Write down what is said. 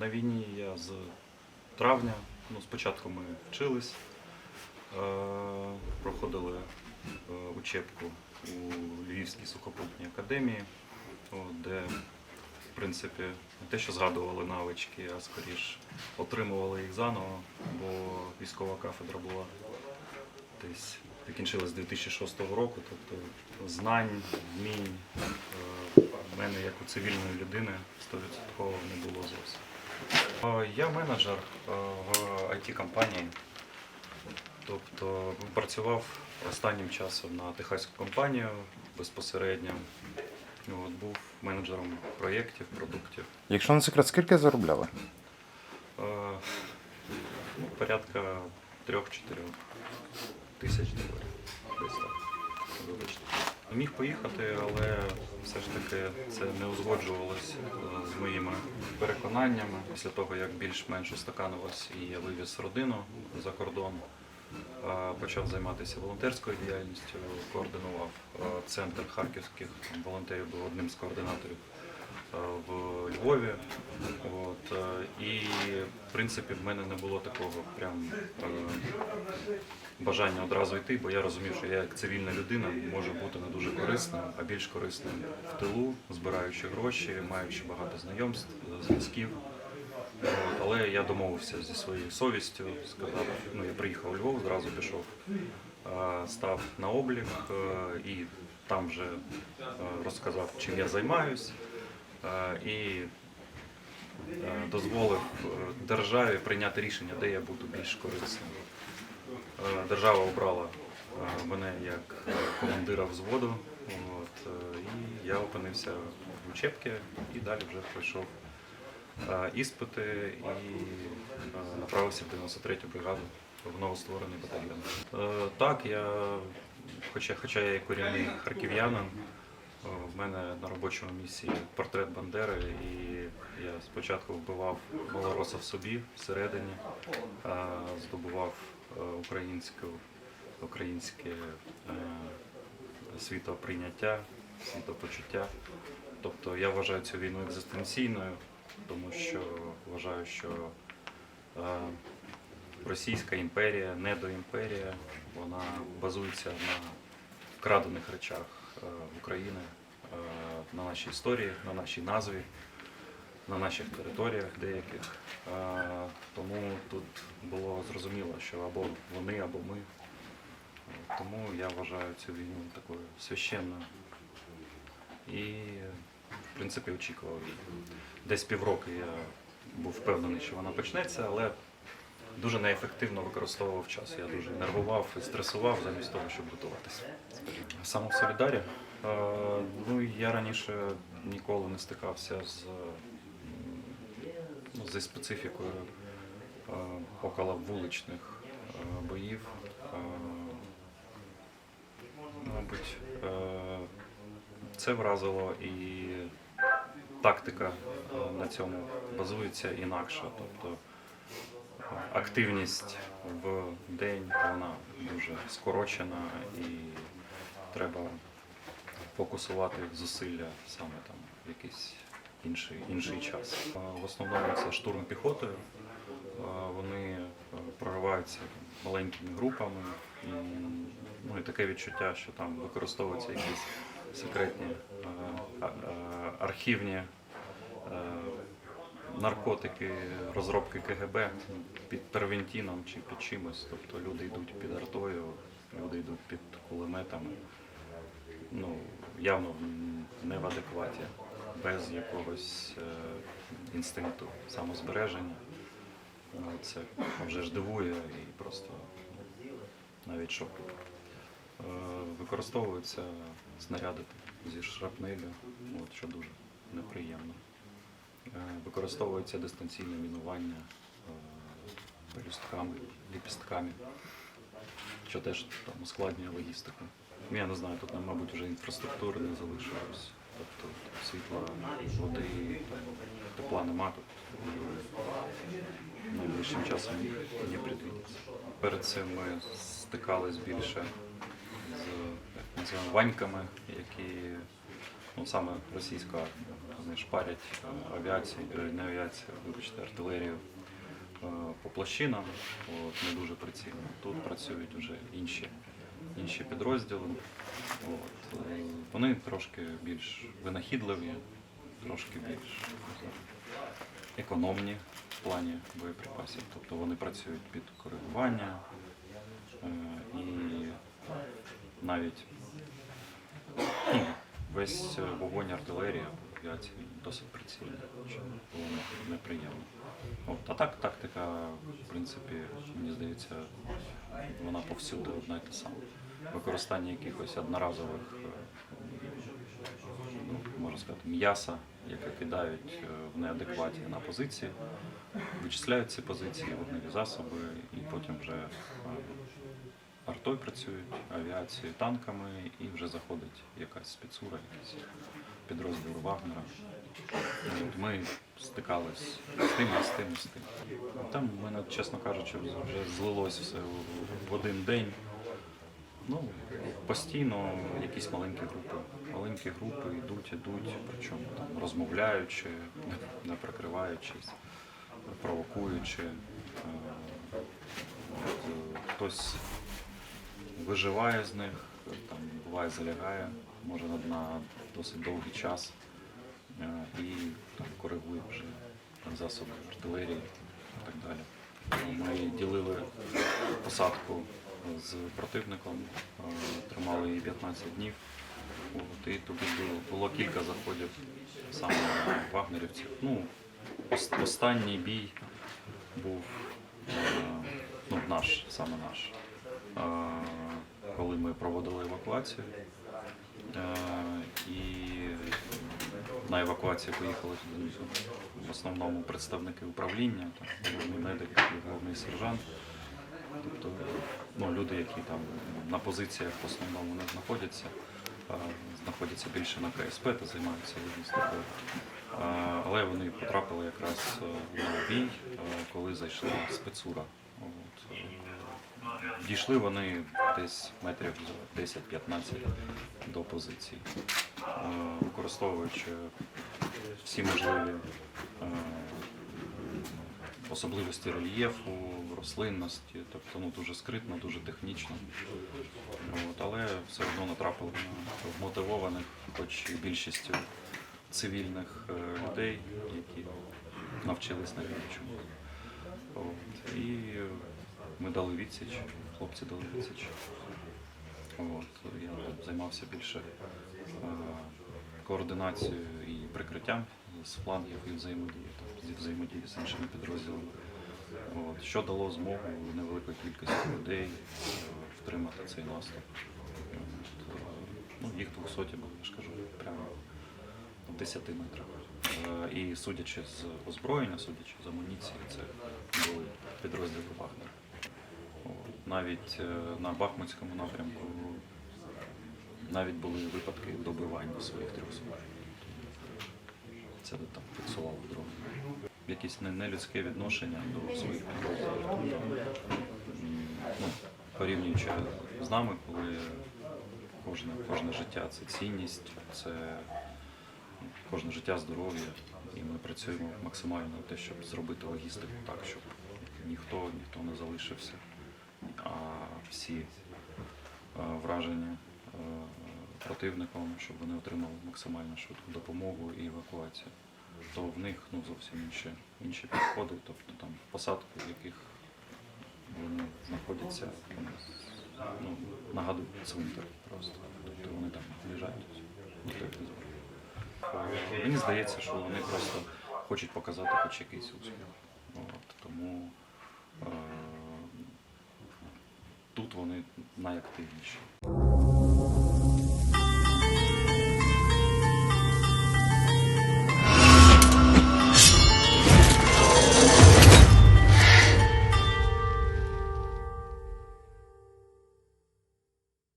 На війні я з травня. Ну, спочатку ми вчились, е, проходили е, учебку у Львівській сухопутній академії, де, в принципі, не те, що згадували навички, а скоріш отримували їх заново, бо військова кафедра була десь закінчилась 2006 року, тобто знань, вмінь е, в мене як у цивільної людини 100% не було зовсім. Е, Я менеджер е, в IT-компанії, тобто працював останнім часом на техаську компанію безпосередньо. От, був менеджером проєктів, продуктів. Якщо не секрет, скільки заробляли? Е, ну, порядка 3-4 тисяч доларів. Вибачте. Міг поїхати, але все ж таки це не узгоджувалось е, з моїми переконаннями. Після того, як більш-менш устаканилось і я вивіз родину за кордон, е, почав займатися волонтерською діяльністю, координував е, центр харківських волонтерів, був одним з координаторів в Львові. От, і в принципі в мене не було такого прям бажання одразу йти, бо я розумів, що я як цивільна людина можу бути не дуже корисним, а більш корисним в тилу, збираючи гроші, маючи багато знайомств, зв'язків. Але я домовився зі своєю совістю, сказав, ну я приїхав у Львов, зразу пішов, став на облік е, і там вже е, розказав, чим я займаюсь. Е, І дозволив державі прийняти рішення, де я буду більш корисним. Е, Держава обрала е, мене як е, командира взводу, от, і я опинився в учебці і далі вже пройшов іспити і направився в 93-ю бригаду в новостворений батальйон. Так, я, хоча, хоча я і корінний харків'янин, в мене на робочому місці портрет Бандери, і я спочатку вбивав малороса в собі всередині, здобував українську, українське е, світоприйняття, світопочуття. Тобто я вважаю цю війну екзистенційною, тому що вважаю, що е, Російська імперія, недоімперія, вона базується на вкрадених речах е, України, е, на нашій історії, на нашій назві, на наших територіях деяких. Тому тут було зрозуміло, що або вони, або ми. Тому я вважаю цю війну такою священною. І, в принципі, очікував. Десь півроку я був впевнений, що вона почнеться, але дуже неефективно використовував час. Я дуже нервував і стресував замість того, щоб готуватися. Саме в Солідарі. Ну, я раніше ніколи не стикався з, зі специфікою е, около вуличних е, боїв. Е, Мабуть, це вразило і тактика на цьому базується інакше. Тобто активність в день вона дуже скорочена і треба фокусувати зусилля саме там в якийсь інший, інший час. В основному це штурм піхотою. Вони е, прориваються маленькими групами. І, ну, і таке відчуття, що там використовуються якісь секретні е, е, архівні наркотики, розробки КГБ під первентіном чи під чимось. Тобто люди йдуть під артою, люди йдуть під кулеметами. Ну, явно не в адекваті, без якогось е, інстинкту самозбереження. Ну, Це вже ж дивує і просто навіть шокує. Е, Використовуються снаряди зі шрапнелю, що дуже неприємно. Е, Використовується дистанційне мінування пелюстками, ліпістками, що теж там ускладнює логістику. Ну, Я не знаю, тут, мабуть, вже інфраструктури не залишилось. Тобто світла, води, тепла нема тут. Найближчим часом не предвидиться. Перед цим ми стикались більше з називаємо, ваньками, які ну, саме російська армія вони шпарять авіацію, не авіацію, вибачте, артилерію е, по площинам, от, не дуже прицільно. Тут працюють вже інші, інші підрозділи. От, вони трошки більш винахідливі, трошки більш економні в плані боєприпасів. Тобто вони працюють під коригування е, і навіть ну, весь вогонь артилерії авіації досить прицільний, що було неприємно. От, а так тактика, в принципі, мені здається, вона повсюди одна і та сама. Використання якихось одноразових, е, ну, можна сказати, м'яса, яке кидають е, в неадекваті на позиції, вичисляють ці позиції, вогневі засоби, і потім вже е, артою працюють, авіацією, танками, і вже заходить якась спецура, якийсь підрозділ Вагнера. От Ми стикались з тим, з тим, з тим. Там в мене, чесно кажучи, вже злилось все в один день. Ну, постійно якісь маленькі групи. Маленькі групи йдуть, ідуть, причому там розмовляючи, не- прикриваючись, провокуючи. Е, е, Хтось виживає з них, там буває залягає, може на, досить довгий час е, і там коригує вже засоби артилерії і так далі. Ми ділили посадку з противником, е, тримали її 15 днів. От, і туди було, кілька заходів саме вагнерівців. Ну, останній бій був е, ну, наш, саме наш. Е, коли ми проводили евакуацію. І на евакуацію поїхали в основному представники управління, там, головний медик, головний сержант. Тобто ну, люди, які там на позиціях в основному не знаходяться, знаходяться більше на КСП та займаються логістикою. Але вони потрапили якраз е, на бій, е, коли зайшла спецура. От. е, Дійшли вони десь метрів 10-15 до позиції, Е, використовуючи всі можливі е, особливості рельєфу, рослинності, тобто ну, дуже скритно, дуже технічно. От, але все одно натрапили на вмотивованих, хоч і більшістю цивільних е, людей, які навчились на. От, і ми дали відсіч, хлопці дали відсіч. От, я займався більше е, координацією і прикриттям з флангів і взаємодії, там, зі взаємодії з іншими підрозділами. От, що дало змогу невеликої кількості людей е, втримати цей наступ. От, е, ну, їх 200 було, я ж кажу, прямо в 10 метрах. Е, І судячи з озброєння, судячи з амуніції, це були підрозділи Вагнера. Навіть на Бахмутському напрямку навіть були випадки добивання своїх трьох Це там фіксував дрон. Якесь нелюдське відношення до своїх підрозділів. Ну, порівнюючи з нами, коли кожне, кожне життя це цінність, це кожне життя здоров'я, і ми працюємо максимально на те, щоб зробити логістику так, щоб ніхто, ніхто не залишився, а всі е, враження е, противником, щоб вони отримали максимально швидку допомогу і евакуацію. То в них ну, зовсім інші, інші підходи, тобто там посадки, в яких вони знаходяться, ну, нагадують цвинтар просто. Тобто вони там лежать, Мені здається, що вони просто хочуть показати хоч якийсь успіх. От, тому е, тут вони найактивніші.